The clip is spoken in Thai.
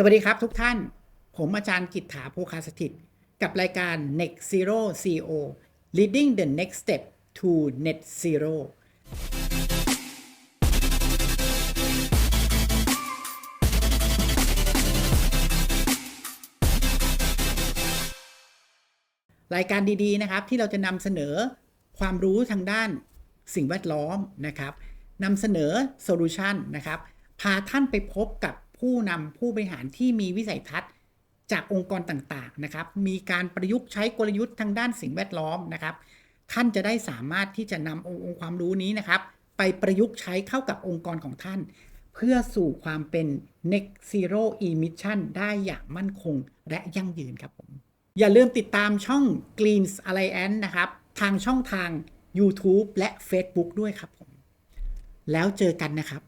สวัสดีครับทุกท่าน ผมอาจารย์กิตถาโภคาสถิต กับรายการ Next Zero CEO Leading the Next Step to Net Zero รายการดีๆนะครับที่เราจะนำเสนอความรู้ทางด้านสิ่งแวดล้อมนะครับนำเสนอโซลูชันนะครับ พาท่านไปพบกับ ผู้นำผู้บริหารที่มีวิสัยทัศน์ จากองค์กรต่างๆนะครับ มีการประยุกต์ใช้กลยุทธ์ทางด้านสิ่งแวดล้อมนะครับ ท่านจะได้สามารถที่จะนำองค์องค์ความรู้นี้นะครับ ไปประยุกต์ใช้เข้ากับองค์กรของท่าน เพื่อสู่ความเป็น Net Zero Emission ได้อย่างมั่นคงและยั่งยืนครับผมอย่าลืมติดตามช่อง Greens Alliance นะครับ ทางช่องทาง YouTube และ Facebook ด้วยครับผม แล้วเจอกันนะครับ